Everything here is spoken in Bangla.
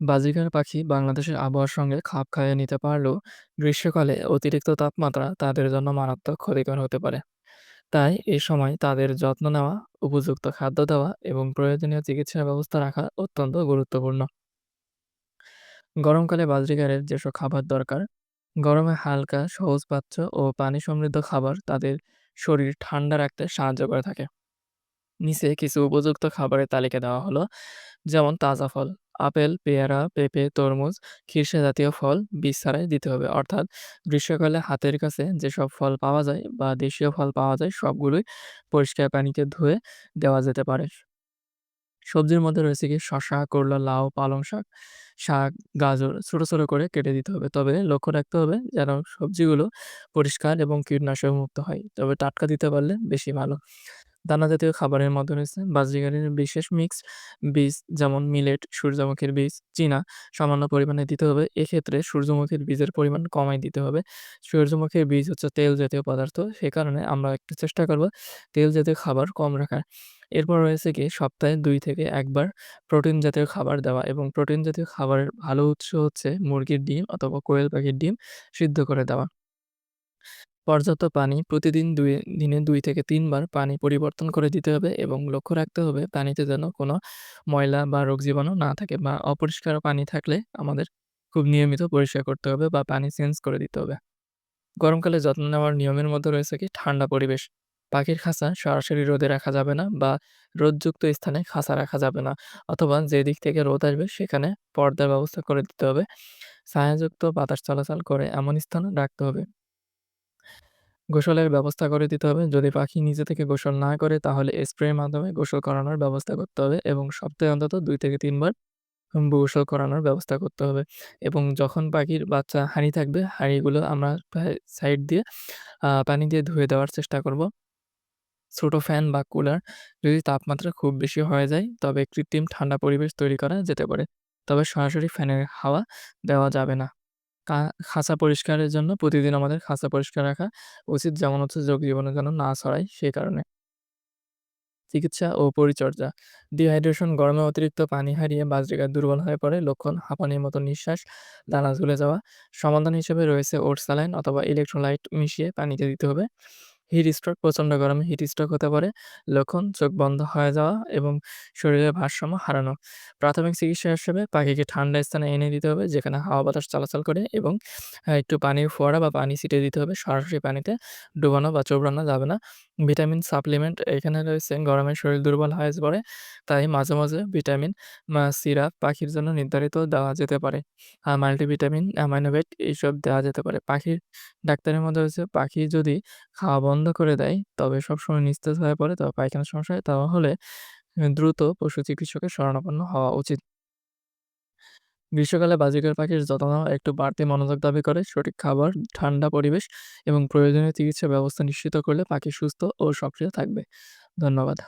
বাজিগার পাখি বাংলাদেশের আবহাওয়ার সঙ্গে খাপ খাইয়ে নিতে পারলেও গ্রীষ্মকালে অতিরিক্ত তাপমাত্রা তাদের জন্য মারাত্মক ক্ষতিকর হতে পারে। তাই এ সময় তাদের যত্ন নেওয়া, উপযুক্ত খাদ্য দেওয়া এবং প্রয়োজনীয় চিকিৎসা ব্যবস্থা রাখা অত্যন্ত গুরুত্বপূর্ণ। গরমকালে বাজরিগারের যেসব খাবার দরকার, গরমে হালকা সহজপাচ্য ও পানি সমৃদ্ধ খাবার তাদের শরীর ঠান্ডা রাখতে সাহায্য করে থাকে। নিচে কিছু উপযুক্ত খাবারের তালিকা দেওয়া হলো, যেমন তাজা ফল আপেল, পেয়ারা, পেঁপে, তরমুজ শীর্ষে জাতীয় ফল বীজ ছাড়াই দিতে হবে। অর্থাৎ গ্রীষ্মকালে হাতের কাছে যেসব ফল পাওয়া যায় বা দেশীয় ফল পাওয়া যায়, সবগুলোই পরিষ্কার পানিতে ধুয়ে দেওয়া যেতে পারে। সবজির মধ্যে রয়েছে কি শসা, করলা, লাউ, পালং শাক শাক, গাজর ছোট ছোট করে কেটে দিতে হবে। তবে লক্ষ্য রাখতে হবে যেন সবজিগুলো পরিষ্কার এবং কীটনাশক মুক্ত হয়। তবে টাটকা দিতে পারলে বেশি ভালো। দানা জাতীয় খাবারের মধ্যে রয়েছে বাজরিগারের বিশেষ মিক্স বীজ যেমন মিলেট, সূর্যমুখীর বীজ, চীনা সামান্য পরিমাণে দিতে হবে। এক্ষেত্রে সূর্যমুখীর বীজের পরিমাণ কমাই দিতে হবে। সূর্যমুখীর বীজ হচ্ছে তেল জাতীয় পদার্থ। সে কারণে আমরা একটু চেষ্টা করব তেল জাতীয় খাবার কম রাখার। এরপর রয়েছে কি সপ্তাহে দুই থেকে একবার প্রোটিন জাতীয় খাবার দেওয়া এবং প্রোটিন জাতীয় খাবারের ভালো উৎস হচ্ছে মুরগির ডিম অথবা কোয়েল পাখির ডিম সিদ্ধ করে দেওয়া। পর্যাপ্ত পানি প্রতিদিন দুই, দিনে দুই থেকে তিনবার পানি পরিবর্তন করে দিতে হবে এবং লক্ষ্য রাখতে হবে পানিতে যেন কোনো ময়লা বা রোগ জীবাণু না থাকে বা অপরিষ্কার পানি থাকলে আমাদের খুব নিয়মিত পরিষ্কার করতে হবে বা পানি চেঞ্জ করে দিতে হবে। গরমকালে যত্ন নেওয়ার নিয়মের মধ্যে রয়েছে কি ঠান্ডা পরিবেশ। পাখির খাঁচা সরাসরি রোদে রাখা যাবে না বা রোদযুক্ত স্থানে খাঁচা রাখা যাবে না অথবা যেদিক থেকে রোদ আসবে সেখানে পর্দার ব্যবস্থা করে দিতে হবে। ছায়াযুক্ত বাতাস চলাচল করে এমন স্থানে রাখতে হবে। গোসলের ব্যবস্থা করে দিতে হবে। যদি পাখি নিজে থেকে গোসল না করে তাহলে স্প্রের মাধ্যমে গোসল করানোর ব্যবস্থা করতে হবে এবং সপ্তাহে অন্তত ২ থেকে ৩ বার উম গোসল করানোর ব্যবস্থা করতে হবে এবং যখন পাখির বাচ্চা হাঁড়ি থাকবে, হাঁড়িগুলো আমরা সাইড দিয়ে পানি দিয়ে ধুয়ে দেওয়ার চেষ্টা করব। ছোট ফ্যান বা কুলার যদি তাপমাত্রা খুব বেশি হয়ে যায় তবে কৃত্রিম ঠান্ডা পরিবেশ তৈরি করা যেতে পারে। তবে সরাসরি ফ্যানের হাওয়া দেওয়া যাবে না। খাঁচা পরিষ্কারের জন্য প্রতিদিন আমাদের খাঁচা পরিষ্কার রাখা উচিত। যেমন হচ্ছে যোগ জীবাণু যেন না ছড়ায় সেই কারণে। চিকিৎসা ও পরিচর্যা। ডিহাইড্রেশন গরমে অতিরিক্ত পানি হারিয়ে বাজরিকা দুর্বল হয়ে পড়ে। লক্ষণ হাঁপানির মতো নিঃশ্বাস, দানা ঝুলে যাওয়া। সমাধান হিসেবে রয়েছে ওটস স্যালাইন অথবা ইলেকট্রোলাইট মিশিয়ে পানিতে দিতে হবে। হিট স্ট্রোক প্রচণ্ড গরমে হিট স্ট্রোক হতে পারে। লক্ষণ চোখ বন্ধ হয়ে যাওয়া এবং শরীরের ভারসাম্য হারানো। প্রাথমিক চিকিৎসা হিসেবে পাখিকে ঠান্ডা স্থানে এনে দিতে হবে, যেখানে হাওয়া বাতাস চলাচল করে এবং একটু পানির ফোয়ারা বা পানি ছিটিয়ে দিতে হবে। সরাসরি পানিতে ডুবানো বা চোবড়ানো যাবে না। ভিটামিন সাপ্লিমেন্ট এখানে রয়েছে গরমে শরীর দুর্বল হয়ে পড়ে। তাই মাঝে, মাঝে ভিটামিন সিরাপ পাখির জন্য নির্ধারিত দেওয়া যেতে পারে। আ মাল্টিভিটামিন, অ্যামাইনো-এসিড এইসব দেওয়া যেতে পারে। পাখির ডাক্তারের মধ্যে রয়েছে পাখি যদি খাওয়া বন্ধ করে দেয় তবে সবসময় নিস্তেজ হয়ে পড়ে তবে পায়খানার সমস্যা হয় তাহলে দ্রুত পশু চিকিৎসকের শরণাপন্ন হওয়া উচিত। গ্রীষ্মকালে বাজিকার পাখির যত্ন একটু বাড়তি মনোযোগ দাবি করে। সঠিক খাবার, ঠান্ডা পরিবেশ এবং প্রয়োজনীয় চিকিৎসা ব্যবস্থা নিশ্চিত করলে পাখি সুস্থ ও সক্রিয় থাকবে। ধন্যবাদ।